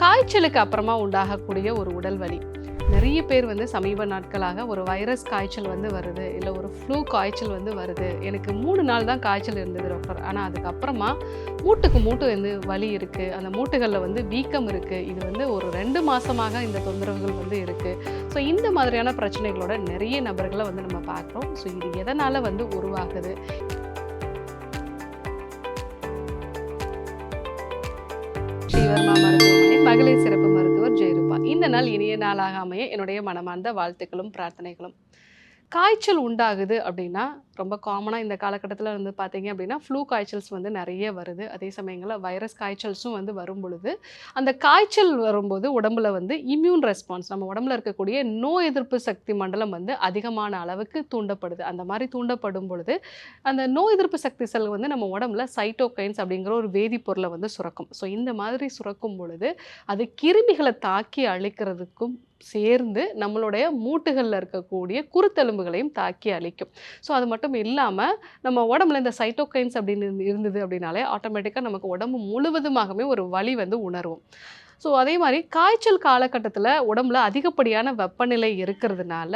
காய்ச்சலுக்கு அப்புறமா உண்டாகக்கூடிய ஒரு உடல் வலி. நிறைய பேர் வந்து சமீப நாட்களாக ஒரு வைரஸ் காய்ச்சல் வந்து வருது இல்லை ஒரு ஃப்ளூ காய்ச்சல் வந்து வருது. எனக்கு மூணு நாள் தான் காய்ச்சல் இருந்தது டாக்டர் ஆனால் அதுக்கப்புறமா மூட்டுக்கு மூட்டு வந்து வலி இருக்குது அந்த மூட்டுகளில் வந்து வீக்கம் இருக்குது இது வந்து ஒரு ரெண்டு மாதமாக இந்த தொந்தரவுகள் வந்து இருக்குது ஸோ இந்த மாதிரியான பிரச்சனைகளோட நிறைய நபர்களை வந்து நம்ம பார்க்குறோம். ஸோ இது எதனால் வந்து உருவாகுது? ஸ்ரீவர்மா மருத்துவமனை மகளிர் சிறப்பு மருத்துவர் ஜெயரூபா. இந்த நாள் இனிய நாளாக அமைய என்னுடைய மனமார்ந்த வாழ்த்துக்களும் பிரார்த்தனைகளும். காய்ச்சல் உண்டாகுது அப்படின்னா ரொம்ப காமனாக இந்த காலகட்டத்தில் வந்து பார்த்தீங்க அப்படின்னா ஃப்ளூ காய்ச்சல்ஸ் வந்து நிறைய வருது. அதே சமயங்களில் வைரஸ் காய்ச்சல்ஸும் வந்து வரும் பொழுது அந்த காய்ச்சல் வரும்போது உடம்புல வந்து இம்யூன் ரெஸ்பான்ஸ் நம்ம உடம்புல இருக்கக்கூடிய நோய் எதிர்ப்பு சக்தி மண்டலம் வந்து அதிகமான அளவுக்கு தூண்டப்படுது. அந்த மாதிரி தூண்டப்படும் பொழுது அந்த நோய் எதிர்ப்பு சக்தி செல் வந்து நம்ம உடம்புல சைட்டோகைன்ஸ் அப்படிங்கிற ஒரு வேதிப்பொருளை வந்து சுரக்கும். ஸோ இந்த மாதிரி சுரக்கும் பொழுது அது கிருமிகளை தாக்கி அழிக்கிறதுக்கும் சேர்ந்து நம்மளுடைய மூட்டுகளில் இருக்கக்கூடிய குருத்தெலும்புகளையும் தாக்கி அழிக்கும். ஸோ அது மட்டும் இல்லாமல் நம்ம உடம்புல இந்த சைட்டோகைன்ஸ் அப்படின்னு இருந்து- இருந்தது அப்படின்னாலே ஆட்டோமேட்டிக்காக நமக்கு உடம்பு முழுவதுமாகவே ஒரு வலி வந்து உணர்வோம் ஸோ அதே மாதிரி காய்ச்சல் காலகட்டத்தில் உடம்புல அதிகப்படியான வெப்பநிலை இருக்கிறதுனால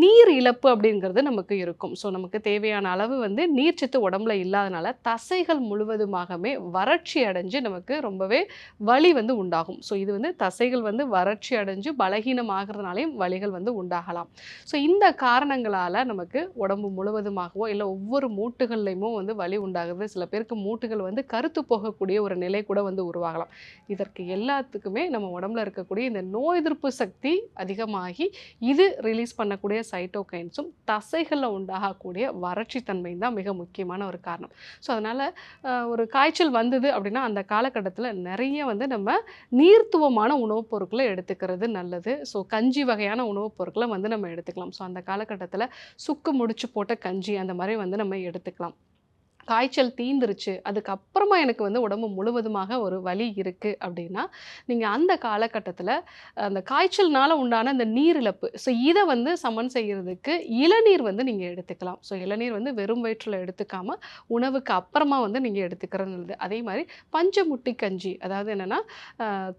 நீர் இழப்பு அப்படிங்கிறது நமக்கு இருக்கும். ஸோ நமக்கு தேவையான அளவு வந்து நீர்ச்சத்து உடம்புல இல்லாதனால தசைகள் முழுவதுமாகவே வறட்சி அடைஞ்சு நமக்கு ரொம்பவே வலி வந்து உண்டாகும். ஸோ இது வந்து தசைகள் வந்து வறட்சி அடைஞ்சு பலகீனமாகிறதுனாலையும் வலிகள் வந்து உண்டாகலாம். ஸோ இந்த காரணங்களால் நமக்கு உடம்பு முழுவதுமாகவோ இல்லை ஒவ்வொரு மூட்டுகள்லையுமோ வந்து வலி உண்டாகுது. சில பேருக்கு மூட்டுகள் வந்து கருத்து போகக்கூடிய ஒரு நிலை கூட வந்து உருவாகலாம். இதற்கு எல்லாத்துக்குமே நம்ம உடம்புல இருக்கக்கூடிய இந்த நோய் எதிர்ப்பு சக்தி அதிகமாகி இது ரிலீஸ் பண்ணக்கூடிய சைட்டோகைன்ஸும் தசைகளில் உண்டாகக்கூடிய வறட்சி தன்மை தான் மிக முக்கியமான ஒரு காரணம். ஸோ அதனால் ஒரு காய்ச்சல் வந்தது அப்படின்னா அந்த காலகட்டத்தில் நிறைய வந்து நம்ம நீர்த்துவமான உணவுப் பொருட்களை எடுத்துக்கிறது நல்லது. ஸோ கஞ்சி வகையான உணவுப் பொருட்களை வந்து நம்ம எடுத்துக்கலாம். ஸோ அந்த காலகட்டத்தில் சுக்கு முடிச்சு போட்ட கஞ்சி அந்த மாதிரி வந்து நம்ம எடுத்துக்கலாம். காய்ச்சல் தீந்துருச்சு. அதுக்கப்புறமா எனக்கு வந்து உடம்பு முழுவதுமாக ஒரு வலி இருக்குது அப்படின்னா நீங்கள் அந்த காலகட்டத்தில் அந்த காய்ச்சல்னால உண்டான அந்த நீர் இழப்பு ஸோ இதை வந்து சமன் செய்கிறதுக்கு இளநீர் வந்து நீங்கள் எடுத்துக்கலாம். ஸோ இளநீர் வந்து வெறும் வயிற்றில் எடுத்துக்காம உணவுக்கு அப்புறமா வந்து நீங்கள் எடுத்துக்கிறது நல்லது. அதே மாதிரி பஞ்சமுட்டி கஞ்சி அதாவது என்னென்னா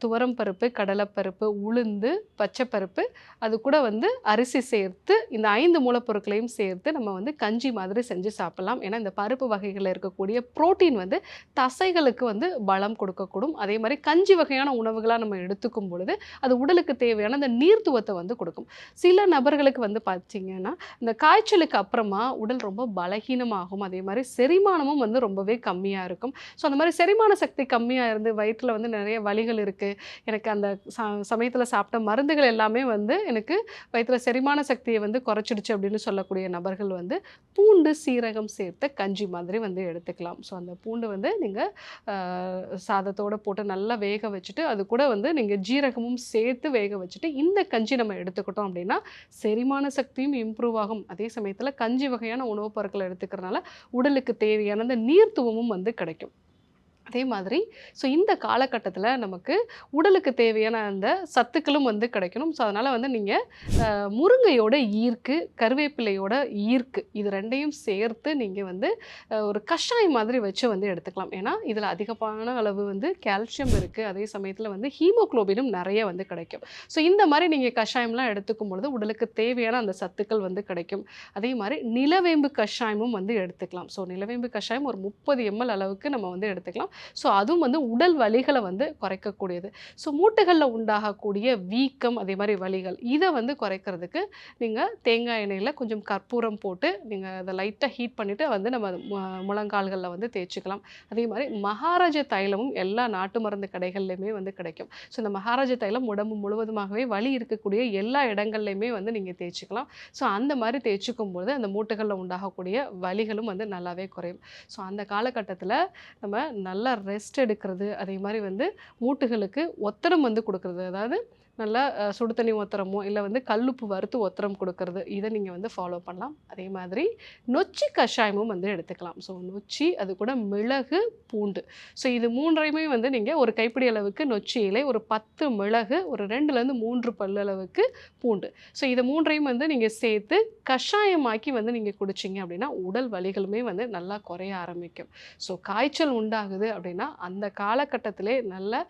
துவரம் பருப்பு கடலைப்பருப்பு உளுந்து பச்சைப்பருப்பு அது கூட வந்து அரிசி சேர்த்து இந்த ஐந்து மூலப்பொருட்களையும் சேர்த்து நம்ம வந்து கஞ்சி மாதிரி செஞ்சு சாப்பிட்லாம். ஏன்னா இந்த பருப்பு வகை காய்கறிகளில் இருக்கக்கூடிய புரோட்டீன் வந்து தசைகளுக்கு வந்து பலம் கொடுக்கக்கூடும். அதே மாதிரி கஞ்சி வகையான உணவுகளாக நம்ம எடுத்துக்கும் பொழுது அது உடலுக்கு தேவையான அந்த நீர்த்துவத்தை வந்து கொடுக்கும். சில நபர்களுக்கு வந்து பார்த்தீங்கன்னா இந்த காய்ச்சலுக்கு அப்புறமா உடல் ரொம்ப பலகீனமாகும். அதே மாதிரி செரிமானமும் வந்து ரொம்பவே கம்மியாக இருக்கும். ஸோ அந்த மாதிரி செரிமான சக்தி கம்மியாக இருந்து வயிற்றில் வந்து நிறைய வலிகள் இருக்குது எனக்கு அந்த ச சமயத்தில் சாப்பிட்ட மருந்துகள் எல்லாமே வந்து எனக்கு வயிற்றில் செரிமான சக்தியை வந்து குறைச்சிடுச்சு அப்படின்னு சொல்லக்கூடிய நபர்கள் வந்து பூண்டு சீரகம் சேர்த்த கஞ்சி மாதிரி வந்து எடுத்துக்கலாம். ஸோ அந்த பூண்டு வந்து நீங்கள் சாதத்தோட போட்டு நல்லா வேக வச்சுட்டு அது கூட வந்து நீங்கள் ஜீரகமும் சேர்த்து வேக வச்சுட்டு இந்த கஞ்சி நம்ம எடுத்துக்கிட்டோம் அப்படின்னா செரிமான சக்தியும் இம்ப்ரூவ் ஆகும். அதே சமயத்தில் கஞ்சி வகையான உணவுப் பொருட்களை எடுத்துக்கிறனால உடலுக்கு தேவையான அந்த நீர்த்துவமும் வந்து கிடைக்கும். அதே மாதிரி ஸோ இந்த காலகட்டத்தில் நமக்கு உடலுக்கு தேவையான அந்த சத்துக்களும் வந்து கிடைக்கணும். ஸோ அதனால் வந்து நீங்கள் முருங்கையோட ஈர்க்கு கருவேப்பிலையோட ஈர்க்கு இது ரெண்டையும் சேர்த்து நீங்கள் வந்து ஒரு கஷாயம் மாதிரி வச்சு வந்து எடுத்துக்கலாம். ஏன்னா இதில் அதிகமான அளவு வந்து கால்சியம் இருக்குது அதே சமயத்தில் வந்து ஹீமோக்ளோபினும் நிறைய வந்து கிடைக்கும். ஸோ இந்த மாதிரி நீங்கள் கஷாயம்லாம் எடுத்துக்கும் பொழுது உடலுக்கு தேவையான அந்த சத்துக்கள் வந்து கிடைக்கும். அதே மாதிரி நிலவேம்பு கஷாயமும் வந்து எடுத்துக்கலாம். ஸோ நிலவேம்பு கஷாயம் ஒரு முப்பது எம்எல் அளவுக்கு நம்ம வந்து எடுத்துக்கலாம். ஸோ அதுவும் வந்து உடல் வலிகளை வந்து குறைக்கக்கூடியது. ஸோ மூட்டுகளில் உண்டாகக்கூடிய வீக்கம் அதே மாதிரி வலிகள் இதை வந்து குறைக்கிறதுக்கு நீங்கள் தேங்காய் எண்ணெயில் கொஞ்சம் கற்பூரம் போட்டு நீங்கள் அதை லைட்டாக ஹீட் பண்ணிவிட்டு வந்து நம்ம முழங்கால்களில் வந்து தேய்ச்சிக்கலாம். அதே மாதிரி மகாராஜ தைலமும் எல்லா நாட்டு மருந்து கடைகள்லையுமே வந்து கிடைக்கும். ஸோ இந்த மகாராஜ தைலம் உடம்பு முழுவதுமாகவே வலி இருக்கக்கூடிய எல்லா இடங்கள்லையுமே வந்து நீங்கள் தேய்ச்சிக்கலாம். ஸோ அந்த மாதிரி தேய்ச்சிக்கும் பொழுது அந்த மூட்டுகளில் உண்டாகக்கூடிய வலிகளும் வந்து நல்லாவே குறையும். ஸோ அந்த காலகட்டத்தில் நம்ம நல்ல நல்லா ரெஸ்ட் எடுக்கிறது அதே மாதிரி வந்து மூட்டுகளுக்கு ஒத்தடம் வந்து கொடுக்குறது. அதாவது நல்லா சுடு தண்ணி ஒத்தரமோ இல்லை வந்து கல்லுப்பு வறுத்து ஒத்தரம் கொடுக்கறது இதை நீங்கள் வந்து ஃபாலோ பண்ணலாம். அதே மாதிரி நொச்சி கஷாயமும் வந்து எடுத்துக்கலாம். ஸோ நொச்சி அது கூட மிளகு பூண்டு. ஸோ இது மூன்றையுமே வந்து நீங்கள் ஒரு கைப்பிடி அளவுக்கு நொச்சி இலை ஒரு பத்து மிளகு ஒரு ரெண்டுலேருந்து மூன்று பல்லு அளவுக்கு பூண்டு. ஸோ இது மூன்றையும் வந்து நீங்கள் சேர்த்து கஷாயமாக்கி வந்து நீங்கள் குடிச்சிங்க அப்படின்னா உடல் வலிகளுமே வந்து நல்லா குறைய ஆரம்பிக்கும். ஸோ காய்ச்சல் உண்டாகுது அப்படின்னா அந்த காலகட்டத்திலே நல்ல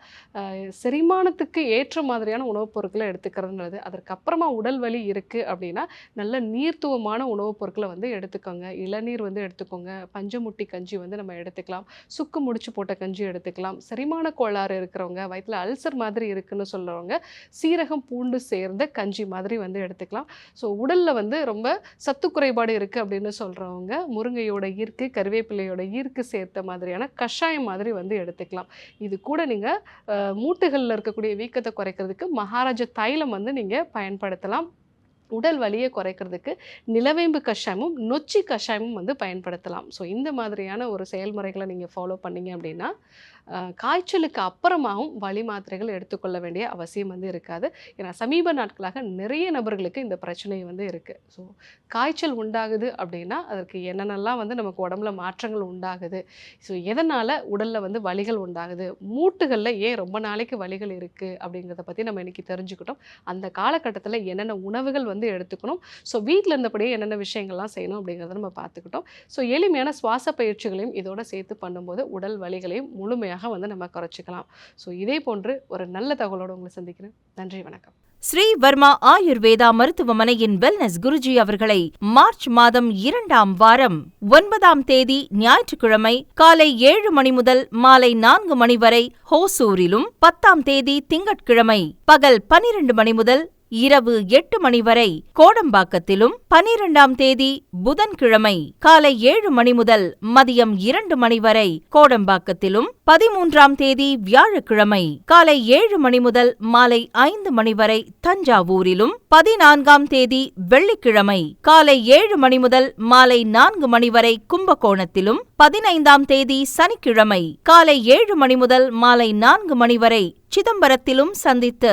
செரிமானத்துக்கு ஏற்ற மாதிரியான உணவுப் பொருட்களை எடுத்துக்கிறது நல்லது அதற்கப்புறமா உடல் வலி இருக்குது அப்படின்னா நல்ல நீர்த்துவமான உணவுப் பொருட்களை வந்து எடுத்துக்கோங்க. இளநீர் வந்து எடுத்துக்கோங்க. பஞ்சமுட்டி கஞ்சி வந்து நம்ம எடுத்துக்கலாம். சுக்கு முடிச்சு போட்ட கஞ்சி எடுத்துக்கலாம். செரிமான கோளாறு இருக்கிறவங்க வயிற்றில் அல்சர் மாதிரி இருக்குன்னு சொல்கிறவங்க சீரகம் பூண்டு சேர்ந்த கஞ்சி மாதிரி வந்து எடுத்துக்கலாம். ஸோ உடலில் வந்து ரொம்ப சத்து குறைபாடு இருக்குது அப்படின்னு சொல்கிறவங்க முருங்கையோட ஈர்க்கு கருவேப்பிலையோட ஈர்க்கு சேர்த்த மாதிரியான கஷாயம் மாதிரி வந்து எடுத்துக்கலாம். இது கூட நீங்கள் மூட்டுகளில் இருக்கக்கூடிய வீக்கத்தை குறைக்கிறதுக்கு மகாராஜா தைலம் வந்து நீங்கள் பயன்படுத்தலாம். உடல் வலியை குறைக்கிறதுக்கு நிலவேம்பு கஷாயமும் நொச்சி கஷாயமும் வந்து பயன்படுத்தலாம். ஸோ இந்த மாதிரியான ஒரு செயல்முறைகளை நீங்கள் ஃபாலோ பண்ணீங்க அப்படின்னா காய்ச்சலுக்கு அப்புறமாவும் வலி மாத்திரைகள் எடுத்துக்கொள்ள வேண்டிய அவசியம் வந்து இருக்காது. ஏன்னா சமீப நாட்களாக நிறைய நபர்களுக்கு இந்த பிரச்சனை வந்து இருக்குது ஸோ காய்ச்சல் உண்டாகுது அப்படின்னா அதற்கு என்னென்னலாம் வந்து நமக்கு உடம்புல மாற்றங்கள் உண்டாகுது? ஸோ எதனால் உடலில் வந்து வலிகள் உண்டாகுது? மூட்டுகளில் ஏன் ரொம்ப நாளைக்கு வலிகள் இருக்குது அப்படிங்கிறத பற்றி நம்ம இன்றைக்கி தெரிஞ்சுக்கிட்டோம். அந்த காலகட்டத்தில் என்னென்ன உணவுகள் வந்து வந்து எடுத்துக்கணும். ஸோ வீட்டில் இருந்தபடியே என்னென்ன விஷயங்கள்லாம் செய்யணும் அப்படிங்கிறத நம்ம பார்த்துக்கிட்டோம். ஸோ எளிமையான சுவாச பயிற்சிகளையும் இதோட சேர்த்து பண்ணும்போது உடல் வலிகளையும் முழுமையாக வந்து நம்ம குறைச்சிக்கலாம். ஸோ இதே போன்று ஒரு நல்ல தகவலோடு உங்களை சந்திக்கிறேன். நன்றி வணக்கம். ஸ்ரீ வர்மா ஆயுர்வேதா மருத்துவமனையின் வெல்னஸ் குருஜி அவர்களை மார்ச் மாதம் இரண்டாம் வாரம் ஒன்பதாம் தேதி ஞாயிற்றுக்கிழமை காலை ஏழு மணி முதல் மாலை நான்கு மணி வரை ஹோசூரிலும் பத்தாம் தேதி திங்கட்கிழமை பகல் பனிரெண்டு மணி முதல் இரவு எட்டு மணி வரை கோடம்பாக்கத்திலும் பனிரெண்டாம் தேதி புதன்கிழமை காலை ஏழு மணி முதல் மதியம் இரண்டு மணி வரை கோடம்பாக்கத்திலும் பதிமூன்றாம் தேதி வியாழக்கிழமை காலை ஏழு மணி முதல் மாலை ஐந்து மணி வரை தஞ்சாவூரிலும் பதினான்காம் தேதி வெள்ளிக்கிழமை காலை ஏழு மணி முதல் மாலை நான்கு மணி வரை கும்பகோணத்திலும் பதினைந்தாம் தேதி சனிக்கிழமை காலை ஏழு மணி முதல் மாலை நான்கு மணி வரை சிதம்பரத்திலும் சந்தித்து